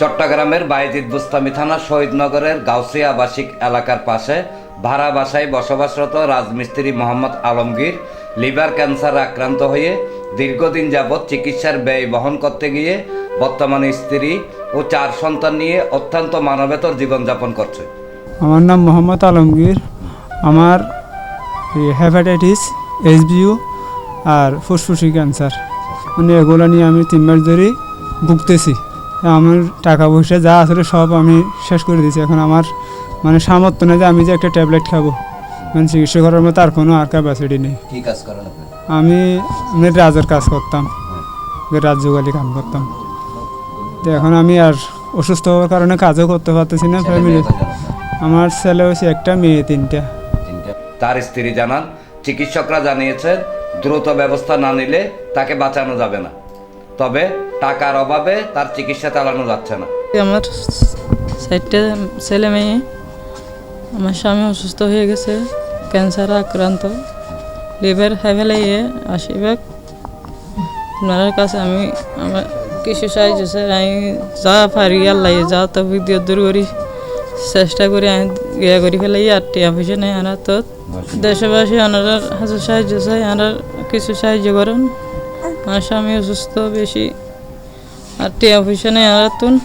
চট্টগ্রামের বাইজিদ বুস্তামি থানা শহীদনগরের গাউসিয়া আবাসিক এলাকার পাশে ভাড়া বাসায় বসবাসরত রাজমিস্ত্রি মোহাম্মদ আলমগীর লিভার ক্যান্সার আক্রান্ত হয়ে দীর্ঘদিন যাবৎ চিকিৎসার ব্যয় বহন করতে গিয়ে বর্তমানে স্ত্রী ও চার সন্তান নিয়ে অত্যন্ত মানবেতর জীবনযাপন করছে। আমার নাম মোহাম্মদ আলমগীর। আমার হ্যাপাটাইটিস এইচবিউ আর ফুসফুসি ক্যান্সার। মানে এগুলো নিয়ে আমি তিন মাস ধরেই ভুগতেছি। আমার টাকা পয়সা যা আসলে সব আমি শেষ করে দিয়েছি। এখন আমার মানে সামর্থ্য নেই যে আমি যে একটা ট্যাবলেট খাব। মানে চিকিৎসা করার মতো আর কোনো আর ক্যাপাসিটি নেই। কি কাজ করেন আপনি? আমি এমনি রাজের কাজ করতাম। রাজ্যগালি কাম করতাম। তো এখন আমি আর অসুস্থ হওয়ার কারণে কাজও করতে পারতেছি না ফ্যামিলি আমার ছেলে হয়েছে একটা মেয়ে তিনটা। তার স্ত্রী জানান চিকিৎসকরা জানিয়েছেন দ্রুত ব্যবস্থা না নিলে তাকে বাঁচানো যাবে না। তবে টাকার অভাবে তার চিকিৎসা চালানো যাচ্ছে না। আমার চারটে ছেলে মেয়ে, আমার স্বামী অসুস্থ হয়ে গেছে, ক্যান্সার আক্রান্ত। লিভার হ্যাভেলাইয়ে আশীর্বাদ। আপনার কাছে আমি আমার কিছু সাহায্য চাই আমি যা পারি আল্লাহ, যা তো দিয়ে দূর করি, চেষ্টা করি, আমি ইয়ে করি ফেলাই আর টিয়া পয়সা নেই, আনার তো। দেশবাসী আনার হাজার সাহায্য চাই, আনার কিছু সাহায্য করেন। আমার স্বামী অসুস্থ, বেশি আর টিয়া পয়সা নেই আর তুন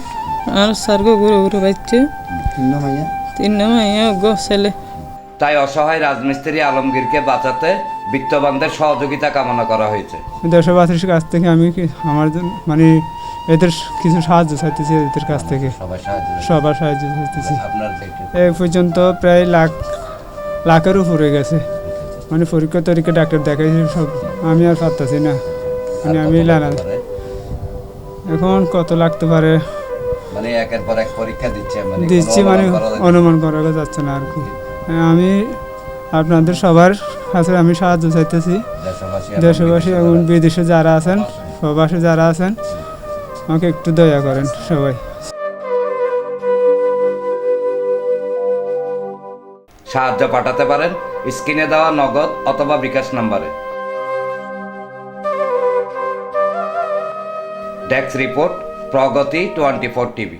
আর সার্গ ঘুরে ঘুরে পাচ্ছে তিন মাইয়া? গো ছেলে। তাই অসহায় রাজমিস্ত্রি আলমগীরকে বাঁচাতে বিত্তবানদের সহযোগিতা কামনা করা হয়েছে। দেশবাসীর কাছ থেকে আমি কি- আমার জন্য- মানে এদের কিছু সাহায্য চাইতেছি এদের কাছ থেকে। সবার সাহায্য চাইতেছি। আপনার এই পর্যন্ত প্রায় লাখ লাখের উপরে গেছে। মানে পরীক্ষা তরীক্ষা ডাক্তার দেখাইছি সব। আমি আর পারতাছি না। মানে আমি লানা এখন কত লাগতে পারে? মানে একের পর এক পরীক্ষা দিচ্ছে মানে দিচ্ছি মানে অনুমান করা যাচ্ছে না। আর কি। আমি আপনাদের সবার কাছে আমি সাহায্য চাইতেছি। দেশবাসী এবং বিদেশে যারা আছেন প্রবাসী যারা আছেন আমাকে একটু দয়া করেন সবাই। সাহায্য পাঠাতে পারেন স্ক্রিনে দেওয়া নগদ অথবা বিকাশ নাম্বারে। desk report Pragati twenty four TV